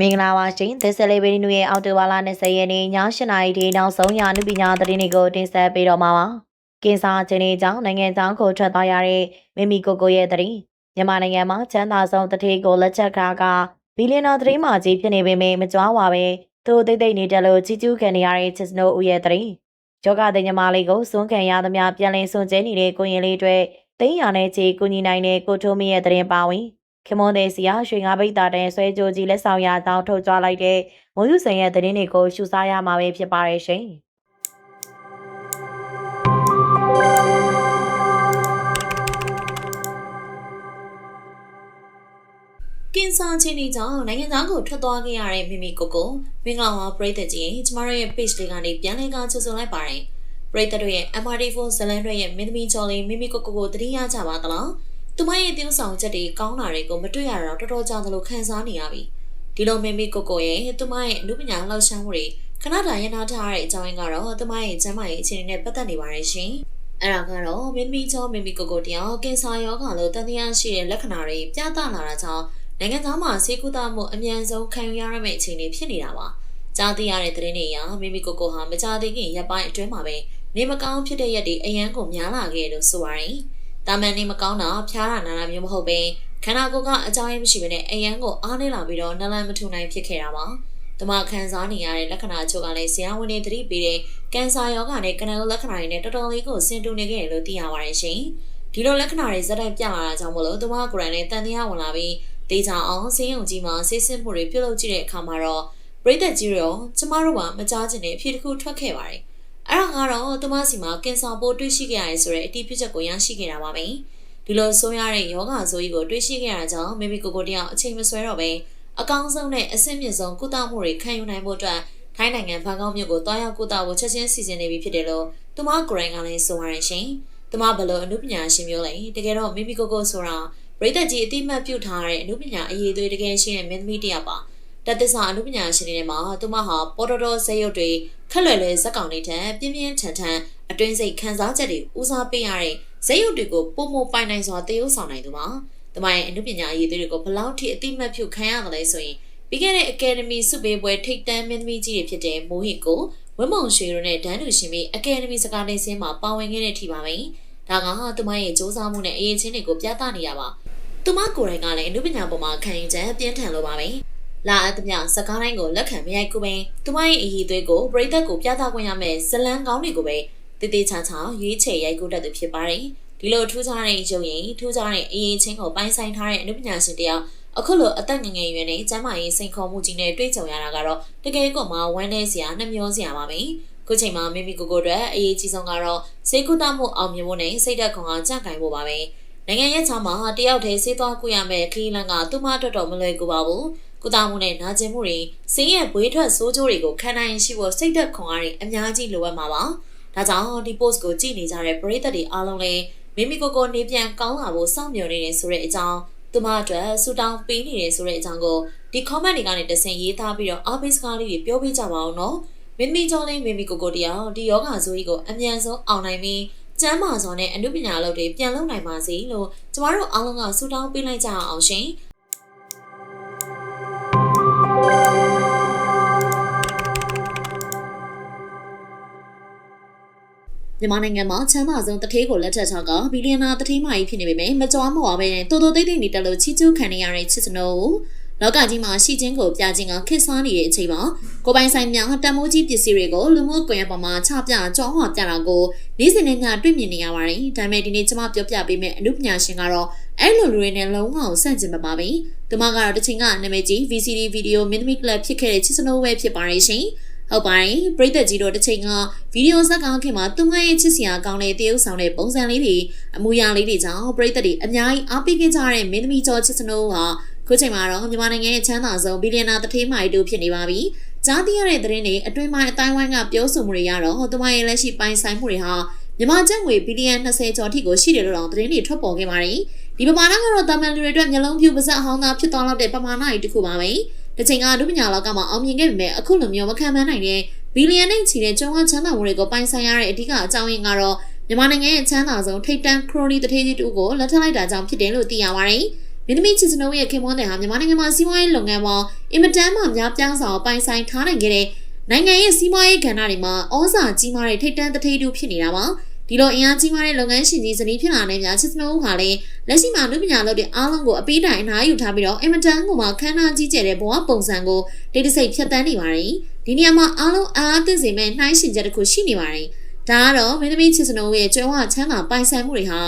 မင်္ဂလာပါရှင်သစ်ဆက်လေးပင်နူရဲ့အော်တိုဘာလ20ရက်နေ့ည8:00နာရီထိနောက်ဆုံးရအနုပညာသတင်းတွေကိုတင်ဆက်ပေးတော့မှာပါ။ကင်ဆာခြင်းတွေကြောင့်နိုင်ငံသားကိုထွက်သွားရတဲ့မိမိကိုယ်ကိုယ်ရဲ့သတင်းမြန်မာနိုင်ငံမှာချမ်းသာဆုံးတတိကိုလက်ချက်ခါကဘီလီယံနာသတင်းမှကြီးဖြစ်နေပေမဲ့မကြွားပါပဲသူသိသိနေတယ်လို့ချီးကျူးခံနေရတဲ့ချစ်စနိုဦးရဲ့သတင်းယောဂတဲ့ညီမလေးကိုစွန့်ခံရသမျှပြန်လည်စွန့်ကြဲနေတဲ့ကိုရင်လေးတွေတိန်းရနဲ့ချီကူညီနိုင်တဲ့ကိုထိုးမရဲ့သတင်းပါဝင် ခင်မွန်တဲ့စီယာရွှေငါးပိတ်တာတဲ့ဆွဲကြိုကြီးလက်ဆောင်ရတောင်းထုတ်ကြလိုက်တဲ့မိုးယူစိန်ရဲ့သတင်းတွေကိုရှုစားရမှာပဲဖြစ်ပါရဲ့ရှင်။ကင်ဆာချင်းတွေကြောင့်နိုင်ငံသားကိုထွက်သွားခဲ့ရတဲ့မိမိကိုကိုမင်္ဂလာပါပရိသတ်ကြီးကျမတို့ရဲ့ page လေးကနေပြန်လည်ကချဆိုလိုက်ပါတယ်ပရိသတ်တို့ရဲ့ MRD4 ဇလန်တွေရဲ့မင်းသမီးကျော်လေးမိမိကိုကိုကိုတတိယကြပါသလား သူမရဲ့ tiêu ဆောင်ချက်တွေကောင်းတာတွေကိုမတွေ့ရတော့တော်တော်ကြာသလိုခံစားနေရပြီဒီလိုမိမိကိုကိုရဲ့သူမရဲ့အမှုပညာလှောက်ရှားမှုတွေခဏတာရနာထားရတဲ့အကြောင်းရင်းကတော့သူမရဲ့ကျန်းမာရေးအခြေအနေနဲ့ပတ်သက်နေပါတယ်ရှင်အဲ့ဒါကတော့မင်းမီချောမင်းမီကိုကိုတယောက်ကင်ဆာရောဂါလို့တန်တရားရှိတဲ့လက္ခဏာတွေပြသလာတာကြောင့်နိုင်ငံသားမှာဆေးကုသမှုအမြန်ဆုံးခံယူရရမယ့်အခြေအနေဖြစ်နေတာပါ။ကြားသိရတဲ့သတင်းတွေအရမိမိကိုကိုဟာမကြသေးခင်ရပ်ပိုင်းအတွင်းမှာပဲနေမကောင်းဖြစ်တဲ့ရက်တွေအရန်ကိုများလာခဲ့လို့ဆိုပါရင်။ တာမန်နေမကောင်းတာဖျားတာနာတာမျိုးမဟုတ်ပဲခန္ဓာကိုယ်ကအကြောင်းရင်းမရှိဘဲနဲ့အရန်ကိုအားနေလာပြီးတော့နလန်မထူနိုင်ဖြစ်ခဲ့တာပါ။တမခံစားနေရတဲ့လက္ခဏာချို့ကလည်းဆရာဝန်တွေသတိပေးတဲ့ကင်ဆာရောဂါနဲ့ကနဦးလက္ခဏာတွေနဲ့တော်တော်လေးကိုဆင်တူနေခဲ့တယ်လို့သိရပါတယ်ရှင်။ဒီလိုလက္ခဏာတွေဇက်တိုက်ပြလာတာကြောင့်မလို့တမကိုယ်တိုင်လည်းတန်တရားဝင်လာပြီးဒေတာအောင်ဆေးရုံကြီးမှာဆေးစစ်မှုတွေပြုလုပ်ကြည့်တဲ့အခါမှာတော့ပရိသတ်ကြီးရောကျမတို့ကမကြားချင်တဲ့အဖြစ်တစ်ခုထွက်ခဲ့ပါတယ်။ အဲ့ဒါကတော့သူမစီမှာကင်ဆာပိုးတွေ့ရှိခဲ့ရတယ်ဆိုတဲ့အတည်ပြုချက်ကိုရရှိခဲ့တာပါပဲ။ဒီလိုဆိုရတဲ့ယောဂဆိုကြီးကိုတွေ့ရှိခဲ့ရတာကြောင့်မိမိကိုယ်ကိုယ်တယောက်အချိန်မဆွဲတော့ပဲအကောင်းဆုံးနဲ့အဆင့်မြင့်ဆုံးကုသမှုတွေခံယူနိုင်ဖို့အတွက်ထိုင်းနိုင်ငံဘန်ကောက်မြို့ကိုတွားရောက်ကုသဖို့ချက်ချင်းစီစဉ်နေပြီဖြစ်တယ်လို့သူမကိုယ်တိုင်ကလည်းဆိုရရှင်။သူမဘယ်လိုအမှုပညာရှင်မျိုးလဲတကယ်တော့မိမိကိုယ်ကိုယ်ဆိုတာပရိသတ်ကြီးအတိမတ်ပြုထားတဲ့အမှုပညာအရေးသွေးတကယ်ရှိတဲ့မင်းသမီးတယောက်ပါ တသစ္စာအမှုပညာရှင်တွေထဲမှာသူမဟာပေါ်တော်တော်ဇက်ရုပ်တွေခက်လွယ်လွယ်ဇက်ကောင်တွေထက်ပြင်းပြင်းထန်ထန်အတွင်းစိတ်ခံစားချက်တွေဦးစားပေးရတဲ့ဇက်ရုပ်တွေကိုပုံမပိုင်နိုင်စွာတည်ယူဆောင်နိုင်သူပါ။တမရဲ့အမှုပညာအရေးသွေးတွေကိုဘလောက်ထိအတိမတ်ပြုခံရတယ်လဲဆိုရင်ပြီးခဲ့တဲ့ Academy စုပေးပွဲထိပ်တန်းမင်းသမီးကြီးတွေဖြစ်တဲ့မိုးဟီကိုဝင်းမုံရွှေတို့နဲ့ဒန်းလူရှင်ပြီး Academy စကားနေစင်းမှာပါဝင်ခဲ့တဲ့အထိပါပဲ။ဒါကသူမရဲ့စ조사မှုနဲ့အရေးချင်းတွေကိုပြသနေရပါ။သူမကိုယ်တိုင်ကလည်းအနုပညာပေါ်မှာခံယူချက်ပြင်းထန်လိုပါပဲ။ လာအပ်သမျှစကားတိုင်းကိုလက်ခံမရိုက်ကူပင်သူမရဲ့အည်သွေးကိုပရိသတ်ကိုပြသခွင့်ရမယ်ဇလန်းကောင်းတွေကိုပဲတည်တည်ချာချာရွေးချယ်ရိုက်ကူတတ်သူဖြစ်ပါတယ်။ဒီလိုထူးခြားတဲ့ရုပ်ရည်ထူးခြားတဲ့အရေးချင်းကိုပိုင်းဆိုင်ထားတဲ့အနုပညာရှင်တယောက်အခုလိုအသက်ငယ်ငယ်ရွယ်နဲ့ကျမ်းမာရေးစိန်ခေါ်မှုကြီးနဲ့တွေ့ကြုံရတာကတော့တကယ်ကိုမှဝမ်းနည်းစရာနှမျောစရာပါပဲ။ခုချိန်မှာမိမိကိုယ်ကိုယ်အတွက်အရေးကြီးဆုံးကတော့စေကုသမှုအောင်မြင်ဖို့နဲ့စိတ်ဓာတ်ခွန်အားကြန့်ခိုင်ဖို့ပါပဲ။နိုင်ငံရဲ့ချာမှာတယောက်တည်းစေးသွားကုရမယ်ခီးလန်းကသူ့မအတွက်တော့မလွယ်ကူပါဘူး။ ကုသမှုနဲ့နာကျင်မှုတွေစင်းရဲ့ဘွေးထွက်ဆိုးကျိုးတွေကိုခံနိုင်ရှိဖို့စိတ်သက်ခွန်အားတွေအများကြီးလိုအပ်မှာပါ။ဒါကြောင့်ဒီ post ကိုကြည့်နေကြတဲ့ပရိသတ်တွေအားလုံးလည်းမိမိကိုယ်ကိုနေပြန်ကောင်းလာဖို့စောင့်မျှော်နေတယ်ဆိုတဲ့အကြောင်းသူမအတွက်ဆူတောင်းပေးနေတယ်ဆိုတဲ့အကြောင်းကိုဒီ comment တွေကနေတဆင်ရေးသားပြီးတော့အားပေးစကားလေးတွေပြောပြကြပါအောင်နော်။မိမိကြောင့်လေးမိမိကိုကိုတရားဒီယောဂဇိုးကြီးကိုအမြန်ဆုံးအောင်နိုင်ပြီးကျမ်းမာစွာနဲ့အမှုပညာလုပ်တွေပြန်လုပ်နိုင်ပါစေလို့ကျမတို့အားလုံးကဆုတောင်းပေးလိုက်ကြအောင်ရှင်။ မြန်မာနိုင်ငံမှာချမ်းသာဆုံးတထေးကိုလက်ထပ်ထားကဘီလီယံနာတထေးမကြီးဖြစ်နေပေမဲ့မကြွားမဝါပဲတိုးတိုးတိတ်တိတ်နေတက်လို့ချီကျူးခံနေရတဲ့ချစ်စနိုးကိုလောကကြီးမှာရှိချင်းကိုပြချင်းကခစ်စားနေတဲ့အချိန်မှာကိုပိုင်ဆိုင်များတန်မိုးကြီးပစ္စည်းတွေကိုလူမှုကွန်ရက်ပေါ်မှာချပြကြောင်းဟောပြတာကိုနေ့စဉ်နဲ့ညတွေ့မြင်နေရပါတယ်။ဒါပေမဲ့ဒီနေ့ကျွန်မပြောပြပေးမယ့်အမှုပညာရှင်ကတော့အဲ့လိုလူတွေနဲ့လုံးဝဆန့်ကျင်မပါပဲ။ဒီမှာကတော့တစ်ချိန်ကနာမည်ကြီး VCD ဗီဒီယိုမင်းသမီးကလပ်ဖြစ်ခဲ့တဲ့ချစ်စနိုးဝဲဖြစ်ပါတယ်ရှင်။ ဟုတ်ပါတယ်ပရိသတ်ကြီးတို့တစ်ချိန်ကဗီဒီယိုဇက်ကောင်းခင်မှာသူမရဲ့ချစ်စရာကောင်းတဲ့တရုပ်ဆောင်တဲ့ပုံစံလေးတွေအမူအရာလေးတွေကြောင့်ပရိသတ်တွေအများကြီးအားပေးခဲ့ကြတဲ့မင်းသမီးကျော်ချစ်စနိုးဟာခုချိန်မှာတော့မြန်မာနိုင်ငံရဲ့ချမ်းသာဆုံးဘီလီယံနာတထေးမိုင်တို့ဖြစ်နေပါပြီ။ကြားသိရတဲ့သတင်းတွေအတွင်းပိုင်းအတိုင်းဝိုင်းကပြောဆိုမှုတွေရတော့သူမရဲ့လက်ရှိပိုင်ဆိုင်မှုတွေဟာမြန်မာကျပ်ငွေဘီလီယံ20ကျော်ထိကိုရှိတယ်လို့တော့သတင်းတွေထွက်ပေါ်ခဲ့ပါတယ်။ဒီပမာဏကတော့တာမန်လူတွေအတွက်မျိုးလုံးပြူပါဇက်အဟောင်းသားဖြစ်သွားလောက်တဲ့ပမာဏကြီးတစ်ခုပါပဲ။ ဒီချိန်ကဒုပညာလောကမှာအောင်မြင်ခဲ့ပေမဲ့အခုလိုမျိုးမခံမနိုင်တဲ့ဘီလီယံနဲ့ချီတဲ့ကျုံဝချမ်းသာမှုတွေကိုပိုင်ဆိုင်ရတဲ့အဓိကအကြောင်းရင်းကတော့မြန်မာနိုင်ငံရဲ့ချမ်းသာဆုံးထိပ်တန်းခရိုနီတထေးကြီးတူကိုလက်ထပ်လိုက်တာကြောင့်ဖြစ်တယ်လို့သိရပါတယ်။မင်းသမီးချစ်စနိုးရဲ့ခင်မွန်းတဲ့ဟာမြန်မာနိုင်ငံမှာစီးပွားရေးလုပ်ငန်းပေါင်းအင်မတန်မှများပြားစွာပိုင်ဆိုင်ထားနိုင်ခဲ့တဲ့နိုင်ငံရဲ့စီးပွားရေးကဏ္ဍတွေမှာဩဇာကြီးမားတဲ့ထိပ်တန်းတစ်ထိပ်တူဖြစ်နေတာပါ ဒီလိုအင်အားကြီးမားတဲ့လုပ်ငန်းရှင်ကြီးစနီးဖြစ်လာတဲ့များချစ်စနိုးဟာလည်းလက်ရှိမှာလူပညာလုပ်တဲ့အားလုံးကိုအပိတိုင်အနားယူထားပြီးတော့အင်မတန်ကိုမှခမ်းနားကြီးကျယ်တဲ့ဘဝပုံစံကိုဒိတ်တစိတ်ဖြတ်တန်းနေပါတယ်ဒီနေရာမှာအားလုံးအားအသင့်စေမဲ့နှိုင်းရှင်ချက်တစ်ခုရှိနေပါတယ်ဒါကတော့မင်းသမီးချစ်စနိုးရဲ့ကျွမ်းဝချမ်းသာပိုင်ဆိုင်မှုတွေဟာ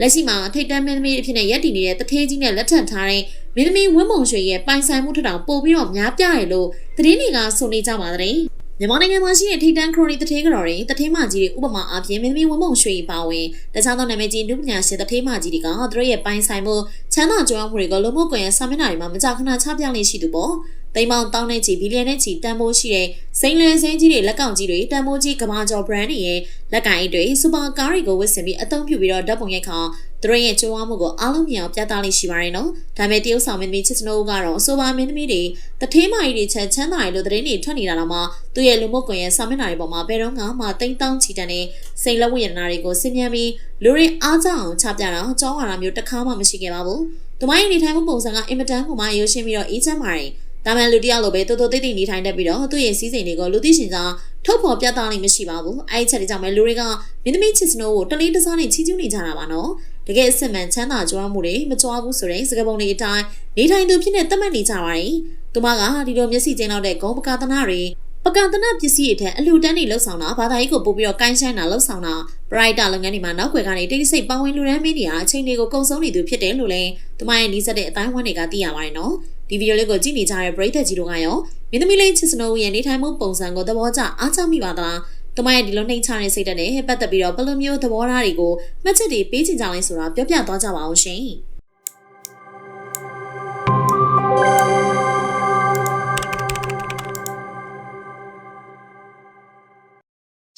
လက်ရှိမှာထိတ်တန်းမင်းသမီးအဖြစ်နဲ့ရပ်တည်နေတဲ့တထေးကြီးနဲ့လက်ထပ်ထားတဲ့မင်းသမီးဝင်းမုံရွှေရဲ့ပိုင်ဆိုင်မှုထက်တောင်ပိုပြီးတော့များပြားတယ်လို့သတင်းတွေကဆိုနေကြပါတဲ့ မြန်မာနိုင်ငံမှာရှိတဲ့ထိတ်တန်းခရိုနီတထေးကြော်တွေတထေးမကြီးတွေဥပမာအားဖြင့်မင်းသမီးဝင်းမုံရွှေပါဝင်တခြားသောနာမည်ကြီးလူပညာရှင်တထေးမကြီးတွေကသူတို့ရဲ့ပိုင်ဆိုင်မှုချမ်းသာကြွယ်ဝမှုတွေကိုလုံမှုကွန်ရက်စာမျက်နှာတွေမှာမကြာခဏချပြနေရှိသူပေါ့ သိမ်းပေါင်းတောင်းနေချီဘီလီယံနဲ့ချီတန်ဖိုးရှိတဲ့စိန်လဲစိန်ကြီးတွေလက်ကောင်ကြီးတွေတန်ဖိုးကြီးကမာကျော် brand တွေရဲ့လက်ကင်အိတ်တွေစူပါကားတွေကိုဝတ်ဆင်ပြီးအသုံးပြုပြီးတော့ဓာတ်ပုံရိုက်ခါသူတို့ရဲ့ကြိုးဝါမှုကိုအားလုံးမြင်အောင်ပြသလေးရှိပါတယ်နော်။ဒါပေမဲ့တရုတ်ဆောင်မင်းသမီးချစ်စနိုးကတော့အဆိုပါမင်းသမီးတွေတထေးမကြီးတွေချက်ချမ်းသာတွေလို့သတင်းတွေထွက်နေတာတော့မှသူ့ရဲ့လူမှုကွန်ရက်စာမျက်နှာတွေပေါ်မှာဘယ်တော့မှတိမ့်တောင်းချီတန်တဲ့စိန်လက်ဝတ်ရတနာတွေကိုစင်မြန်ပြီးလူတွေအားကြအောင်ချပြတာကြောင်းဝါတာမျိုးတစ်ခါမှမရှိခဲ့ပါဘူး။သူမရဲ့နေထိုင်မှုပုံစံကအင်မတန်ကိုမှရိုးရှင်းပြီးတော့အေးချမ်းပါတယ်။ ဒါမှလူတယောက်လိုပဲတိုးတိုးတိတ်တိတ်နေထိုင်တတ်ပြီးတော့သူ့ရဲ့စီးစိမ်တွေကိုလူသိရှင်ကြားထုတ်ဖော်ပြသနိုင်မရှိပါဘူး။အဲဒီချက်တွေကြောင့်ပဲလူတွေကမင်းသမီးချစ်စနိုးကိုတလေးတစားနဲ့ချီးကျူးနေကြတာပါနော်။တကယ်အစ်စ်မှန်ချမ်းသာကြွားမှုတွေမကြွားဘူးဆိုတဲ့စကားပုံတွေအတိုင်းနေထိုင်သူဖြစ်နေသတ်မှတ်နေကြပါတယ်။သူမကဒီလိုမျက်စိကျင်းလောက်တဲ့ဂုံပကာသနာတွေပကံတနာပစ္စည်းတွေထက်အလှူဒန်းတွေလှုပ်ဆောင်တာဘာသာရေးကိုပို့ပြီးတော့ကိုင်းဆိုင်တာလှုပ်ဆောင်တာပရိုက်တာလုပ်ငန်းတွေမှာနောက်ွယ်ကနေတိတ်ဆိတ်ပါဝင်လူရမ်းမင်းတွေဟာအချိန်တွေကိုကုန်ဆုံးနေသူဖြစ်တယ်လို့လည်းသူမရဲ့နီးစပ်တဲ့အတိုင်းဝန်းတွေကသိရပါတယ်နော် ဒီဗီဒီယိုလေးကိုကြည့်နေကြတဲ့ပရိသတ်ကြီးတို့ကရောမင်းသမီးလေးချစ်စနိုးရဲ့နေထိုင်မှုပုံစံကိုသဘောကျအားချမိပါသလားသူမရဲ့ဒီလိုနှိမ်ချတဲ့စိတ်ဓာတ်နဲ့ပတ်သက်ပြီးတော့ဘယ်လိုမျိုးသဘောထားတွေကိုမှတ်ချက်တွေပေးချင်ကြလဲဆိုတာပြောပြသွားကြပါအောင်ရှင်။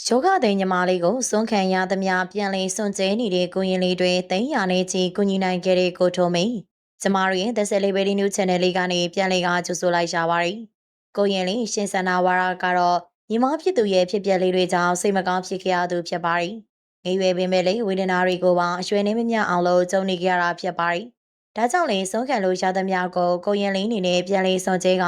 ယောဂသိမ်းညီမလေးကိုစွန့်ခံရသမျှပြန်လည်စွန့်ကြဲနေတဲ့ကိုရင်လေးတွေတိမ်ရနေချီကုညီနိုင်ခဲ့တဲ့ကိုထုံးမိန် ကျမတို့ရဲ့ The Celebrity News Channel လေးကနေပြန်လည်ကကြိုဆိုလိုက်ရှာပါတယ်ကိုရင်လေးရှင်စန္ဒဝါရကတော့ညီမဖြစ်သူရဲ့ဖြစ်ပျက်လေးတွေကြောင့်စိတ်မကောင်းဖြစ်ခဲ့ရသူဖြစ်ပါတယ်ငယ်ရွယ်ပင်ပဲလေဝေဒနာတွေကိုပါအရွှေနေမမျှအောင်လို့ကြုံနေကြရတာဖြစ်ပါတယ်ဒါကြောင့်လေစွန့်ခံလို့ရသမျှကိုကိုရင်လေးအနေနဲ့ပြန်လည်စွန့်ကြဲက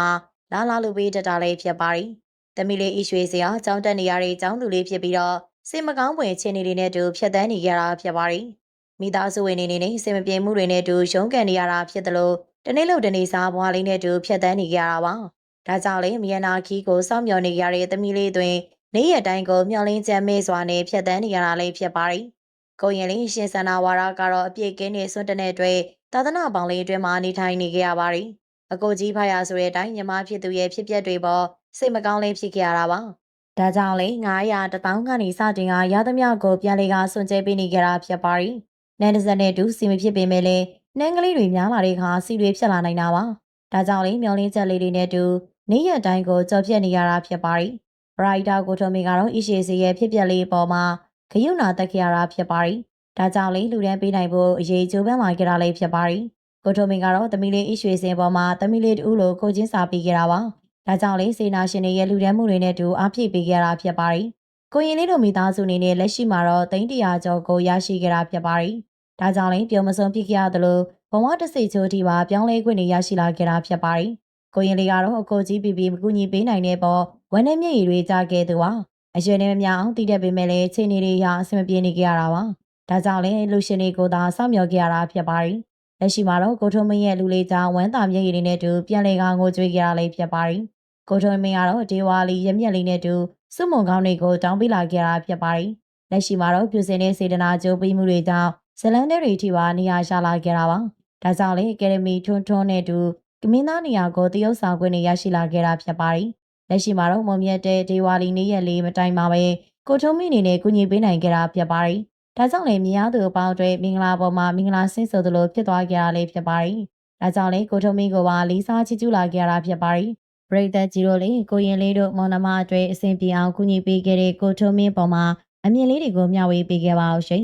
လာလာလူပေးတတ်တာလေးဖြစ်ပါတယ်တမီလေးအရွှေစရာကြောင်းတက်နေရတဲ့ကျောင်းသူလေးဖြစ်ပြီးတော့စိတ်မကောင်းဖွယ်အခြေအနေတွေနဲ့တူဖြတ်တန်းနေကြတာဖြစ်ပါတယ်။ မိသားစုဝင်နေနေနဲ့စိတ်မပြေမှုတွေနဲ့တူရုန်းကန်နေရတာဖြစ်တယ်လို့တနေ့လို့တနေ့စားဘွားလေးနဲ့တူဖြတ်တန်းနေကြတာပါ။ဒါကြောင့်လေမြန်နာခီကိုစောင့်မျှော်နေကြတဲ့တမီလေးတွင်နေ့ရက်တိုင်းကိုမျှော်လင့်ချက်မဲ့စွာနဲ့ဖြတ်တန်းနေရတာလေးဖြစ်ပါတယ်။ကိုရင်လေးရှင်စန္ဒဝါရကတော့အပြည့်ကင်းနေစွန့်တဲ့အတွက်သာသနာပေါင်းလေးအတွင်းမှာနေထိုင်နေကြရပါတယ်။အကိုကြီးဖယားဆိုတဲ့အတိုင်းညီမဖြစ်သူရဲ့ဖြစ်ပျက်တွေပေါ်စိတ်မကောင်းလေးဖြစ်ခဲ့ရတာပါ။ဒါကြောင့်လေ900တထောင်ကနေစတင်ကရသမျှကိုပြန်လေကစွန့်ကြဲပေးနေကြတာဖြစ်ပါရီ။ နန်းတစက်နဲ့တူစီမဖြစ်ပေမဲ့လေနှန်းကလေးတွေများလာတဲ့အခါစီတွေဖြစ်လာနိုင်တာပါ။ဒါကြောင့်လေမျောလင်းချက်လေးတွေနဲ့တူနေ့ရက်တိုင်းကိုကြော်ပြက်နေရတာဖြစ်ပါရီ။ဘရိုက်တာကိုထုံမီကတော့အရှိစီရဲ့ဖြစ်ပျက်လေးပေါ်မှာဂယုဏတက်ခဲ့ရတာဖြစ်ပါရီ။ဒါကြောင့်လေလူတန်းပေးနိုင်ဖို့အရေးကြိုးပမ်းလာကြတာလေးဖြစ်ပါရီ။ကိုထုံမီကတော့သမီးလေးအရွှေစင်ပေါ်မှာသမီးလေးတူလို့ကိုချင်းစာပေးခဲ့တာပါ။ဒါကြောင့်လေစေနာရှင်တွေရဲ့လူဒန်းမှုတွေနဲ့တူအားဖြည့်ပေးခဲ့တာဖြစ်ပါတယ်။ ကိုရင်လေးတို့မိသားစုအနေနဲ့လက်ရှိမှာတော့သိန်းတရာကျော်ကိုရရှိခဲ့တာဖြစ်ပါတယ်။ဒါကြောင့်လေပြုံမစုံဖြစ်ခဲ့ရသလိုဘဝတစ်စိတ်ချိုးထိပါပြောင်းလဲခွင့်တွေရရှိလာခဲ့တာဖြစ်ပါတယ်။ကိုရင်လေးကတော့အကိုကြီးပြပြမကူညီပေးနိုင်တဲ့ပေါ်ဝမ်းနဲ့မျက်ရည်တွေကြားခဲ့သူပါ။အရွယ်နဲ့မများအောင်တည်တတ်ပေမဲ့လည်းချိန်နေတွေရအဆင်မပြေနေကြရတာပါ။ဒါကြောင့်လေလူရှင်တွေကိုသာစောင့်မျှော်ခဲ့ရတာဖြစ်ပါတယ်။လက်ရှိမှာတော့ကိုထုံးမင်းရဲ့လူလေးကြောင့်ဝမ်းသာမျက်ရည်တွေနဲ့တူပြန်လေကငိုကြွေးကြရလေးဖြစ်ပါတယ်။ ကိုထုံးမင်းကတော့ဒေဝါလီရမျက်လေးနဲ့တူစုမုံကောင်းတွေကိုတောင်းပေးလာခဲ့တာဖြစ်ပါတယ်။လက်ရှိမှာတော့ပြူစင်တဲ့စေတနာကြိုးပေးမှုတွေကြောင့်ဇလန်တဲ့တွေထိပါနေရာရလာခဲ့တာပါ။ဒါကြောင့်လေအကယ်ဒမီထွန်းထွန်းနဲ့တူကမင်းသားနေရာကိုတရုတ်ဆောင်ခွင့်နဲ့ရရှိလာခဲ့တာဖြစ်ပါတယ်။လက်ရှိမှာတော့မုံမြတ်တဲ့ဒေဝါလီနေ့ရက်လေးမတိုင်ပါပဲကိုထုံးမင်းအနေနဲ့ကူညီပေးနိုင်ခဲ့တာဖြစ်ပါတယ်။ဒါကြောင့်လေမြင်ရသူအပေါင်းအတွက်မင်္ဂလာပေါ်မှာမင်္ဂလာဆင်းဆိုသလိုဖြစ်သွားကြတာလေးဖြစ်ပါတယ်။ဒါကြောင့်လေကိုထုံးမင်းကိုပါလေးစားချီးကျူးလာခဲ့တာဖြစ်ပါတယ်။ ပရိသတ်ကြီးတို့လေကိုရင်လေးတို့မောင်နှမအတွေ့အဆင်ပြေအောင်ကူညီပေးခဲ့တဲ့ကိုထုံးမင်းပေါ်မှာအမြင်လေးတွေကိုမျှဝေပေးခဲ့ပါအောင်ရှင်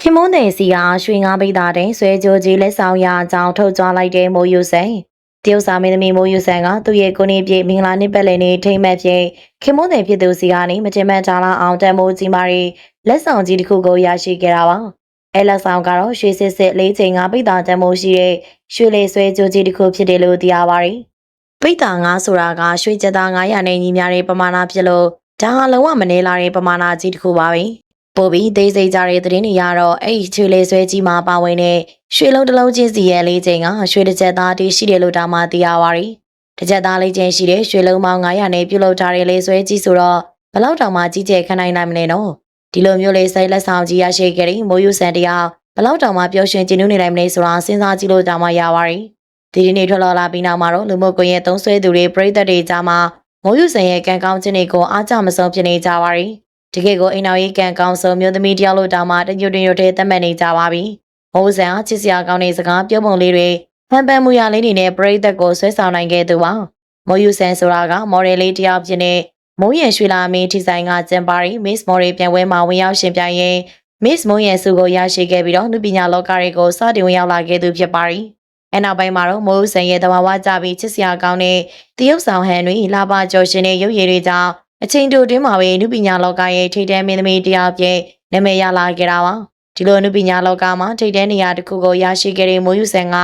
ခင်မွန်းတဲ့စီကရွှေငါးပိသားတဲ့ဆွဲကြိုကြီးလက်ဆောင်ရအကြောင်းထုတ်ကြွားလိုက်တဲ့မိုးယူစိန် တရုတ်စာမင်းသမီးမိုးယူဆန်ကသူ့ရဲ့ကိုနေပြေမင်္ဂလာနှစ်ပတ်လည်နေ့ထိမ့်မှတ်ဖြင့်ခင်မွန်းတဲ့ဖြစ်သူစီကနေမတင်မန်ချလာအောင်တန်မိုးကြီးမာရီလက်ဆောင်ကြီးတစ်ခုကိုရရှိခဲ့တာပါ။အဲလက်ဆောင်ကတော့ရွှေစစ်စစ်လေးချိန်ငါပိတ်တာတန်မိုးရှိတဲ့ရွှေလေဆွဲကြိုးကြီးတစ်ခုဖြစ်တယ်လို့သိရပါတယ်။ပိတ်တာငါဆိုတာကရွှေကြက်သား900နဲ့ညီများတဲ့ပမာဏဖြစ်လို့ဒါဟာလုံးဝမနေလာတဲ့ပမာဏကြီးတစ်ခုပါပဲ။ ပို့ပြီးသေးစိတ်ကြတဲ့သတင်းတွေကတော့အဲ့ဒီရွှေလေဆွဲကြီးမှာပါဝင်တဲ့ရွှေလုံးတစ်လုံးချင်းစီရဲ့လေးချိန်ကရွှေတစ်ကြက်သားတည်ရှိတယ်လို့ဒါမှသိရပါတယ်။တစ်ကြက်သားလေးချင်းရှိတဲ့ရွှေလုံးပေါင်း900နဲ့ပြုတ်လောက်ထားတဲ့လေးဆွဲကြီးဆိုတော့ဘလောက်တောင်မှကြီးကျယ်ခနိုင်နိုင်မလဲနော်။ဒီလိုမျိုးလေးစိတ်လက်ဆောင်ကြီးရရှိခဲ့တဲ့မိုးယူဆန်တရားဘလောက်တောင်မှပျော်ရွှင်ကျဉ်းနေနိုင်မလဲဆိုတာစဉ်းစားကြည့်လို့ဒါမှရပါတယ်။ဒီဒီနေ့ထွက်လာလာပြီးနောက်မှာတော့လူမှုကွန်ရက်သုံးဆွဲသူတွေပြည်သက်တွေကြားမှာမိုးယူဆန်ရဲ့ကံကောင်းခြင်းတွေကိုအားကြမဆုံးဖြစ်နေကြပါတယ်။ တကယ်ကိုအိမ်တော်ရေးကံကောင်းဆုံးမျိုးသမီးတယောက်လို့တောင်မှတညွတ်တညွတ်တည်းသတ်မှတ်နေကြပါပြီ။မိုးဆန်အားချစ်စရာကောင်းတဲ့စကားပြောပုံလေးတွေဖန်ပန်မှုရလေးတွေနဲ့ပြည်သက်ကိုဆွဲဆောင်နိုင်ခဲ့သူပါ။မိုးယူဆန်ဆိုတာကမော်ဒယ်လေးတယောက်ဖြစ်နေမိုးရရွှေလာမင်းဒီဇိုင်ကကျန်ပါရီ Miss Mori ပြန်ပွဲမှာဝင်ရောက်ရှင်ပြိုင်ရင် Miss Moon ရဲ့စုကိုရရှိခဲ့ပြီးတော့လူပညာလောကတွေကိုစတင်ဝင်ရောက်လာခဲ့သူဖြစ်ပါရီ။အဲနောက်ပိုင်းမှာတော့မိုးဆန်ရဲ့တဘာဝကြပြီးချစ်စရာကောင်းတဲ့တရုတ်ဆောင်ဟန်တွေလာပါကျော်ရှင်တဲ့ရုပ်ရည်တွေကြောင့် အချိန်တိုတွင်းမှာပဲလူပညာလောကရဲ့ထိပ်တန်းမင်းသမီးတရားပြည့်နာမည်ရလာခဲ့တာပါ။ဒီလိုလူပညာလောကမှာထိပ်တန်းနေရာတစ်ခုကိုရရှိခဲ့တဲ့မိုးယူဆန်က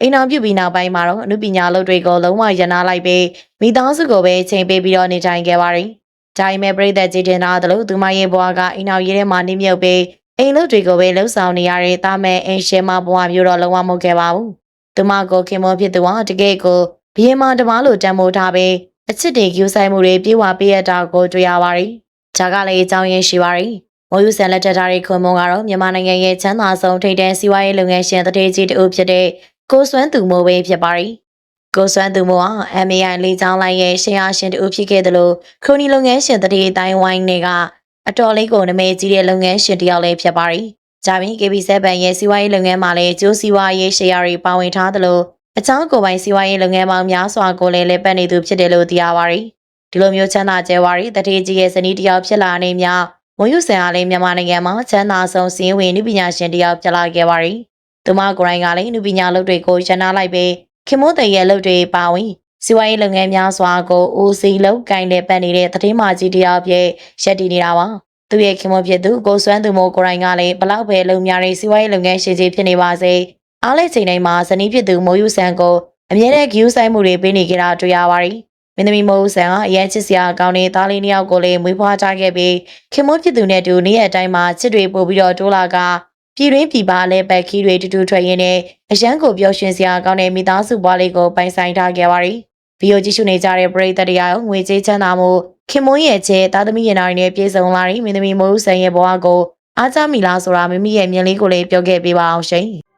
အိမ်အောင်ပြုတ်ပြီးနောက်ပိုင်းမှာတော့လူပညာလုပ်တွေကိုလုံးဝရန်နာလိုက်ပြီးမိသားစုကိုပဲချိန်ပေးပြီးတော့နေထိုင်ခဲ့ပါရီ။ဒါပေမဲ့ပြည်သက်ကြည်တင်တာတို့သူမရဲ့ဘဝကအိမ်အောင်ရေးထဲမှာနေမြုပ်ပြီးအိမ်လုပ်တွေကိုပဲလှုပ်ဆောင်နေရတဲ့တာမဲအင်ရှင်မဘဝမျိုးတော့လုံးဝမဟုတ်ခဲ့ပါဘူး။သူမကိုခင်မောဖြစ်သူဟာတကယ်ကိုဘီယမတမားလိုတံမိုးထားပြီး အချစ်တွေကျူဆိုင်မှုတွေပြေဝပေးရတာကိုတွေ့ရပါရီ။ဒါကလည်းအကြောင်းရင်းရှိပါရီ။မိုးယူဆန်လက်ထက်ထားတဲ့ခွန်မုံကတော့မြန်မာနိုင်ငံရဲ့ချမ်းသာဆုံးထိပ်တန်းစီးပွားရေးလုပ်ငန်းရှင်တထေးကြီးတဦးဖြစ်တဲ့ကိုစွမ်းသူမိုးပဲဖြစ်ပါရီ။ကိုစွမ်းသူမိုးဟာ MAI လေးချောင်းလိုက်ရဲ့ရှယ်ယာရှင်တဦးဖြစ်ခဲ့တယ်လို့ခရိုနီလုပ်ငန်းရှင်တထေးတိုင်းဝိုင်းတွေကအတော်လေးကိုနမဲကြီးတဲ့လုပ်ငန်းရှင်တယောက်လည်းဖြစ်ပါရီ။ဂျာမီ KB7 ရဲ့စီးပွားရေးလုပ်ငန်းမှာလည်းကျိုးစီးပွားရေးရှယ်ယာတွေပါဝင်ထားသလို အချောင်းကိုယ်ပိုင်စီးပွားရေးလုပ်ငန်းပေါင်းများစွာကိုလည်းလက်ပတ်နေသူဖြစ်တယ်လို့သိရပါရီ။ဒီလိုမျိုးချမ်းသာကျဲဝါရီတထေးကြီးရဲ့ဇနီးတယောက်ဖြစ်လာနေမြမွန်ယူဆန်အားလည်းမြန်မာနိုင်ငံမှာချမ်းသာဆုံးစီးဝင်နုပညာရှင်တယောက်ဖြစ်လာခဲ့ပါရီ။သူမကိုယ်တိုင်ကလည်းနုပညာလုပ်တွေကိုရန်နာလိုက်ပြီးခင်မိုးတဲ့ရဲ့လုပ်တွေပါဝင်စီဝိုင်းလုပ်ငန်းများစွာကိုဦးစီးလုပ်ကိုင်တဲ့ပတ်နေတဲ့တတိမာကြီးတယောက်ဖြစ်ရက်တည်နေတာပါသူရဲ့ခင်မဖြစ်သူကိုစွမ်းသူမိုးကိုရိုင်းကလည်းဘလောက်ပဲလုံများတဲ့စီဝိုင်းလုပ်ငန်းရှင်ကြီးဖြစ်နေပါစေ အားလည်းချိန်တိုင်းမှာဇနီးဖြစ်သူမိုးယူဆန်ကိုအမြဲတမ်းဂယူးဆိုင်မှုတွေပေးနေကြတာတွေ့ရပါတယ်မင်းသမီးမိုးယူဆန်ကအရင်ချစ်စရာကောင်းတဲ့သားလေးနှစ်ယောက်ကိုလည်းမွေးဖွားကြခဲ့ပြီးခင်မဖြစ်သူနဲ့တူနေ့ရက်တိုင်းမှာချစ်တွေပို့ပြီးတော့တိုးလာကပြည်တွင်းပြည်ပလဲဘက်ခီးတွေတူတူထွက်ရင်းနဲ့အရန်ကိုပျော်ရွှင်စရာကောင်းတဲ့မိသားစုဘွားလေးကိုပိုင်ဆိုင်ထားခဲ့ပါတယ်။ဗီဒီယိုကြည့်ရှုနေကြတဲ့ပရိသတ်တရားငွေကြေးချမ်းသာမှုခင်မွန်းရဲ့ချဲသားသမီးရင်နာရီနဲ့ပြေဆုံးလာပြီးမင်းသမီးမိုးဦးဆန်ရဲ့ဘဝကိုအားကြမိလားဆိုတာမိမိရဲ့မြင်လေးကိုလည်းပြောခဲ့ပေးပါအောင်ရှင်။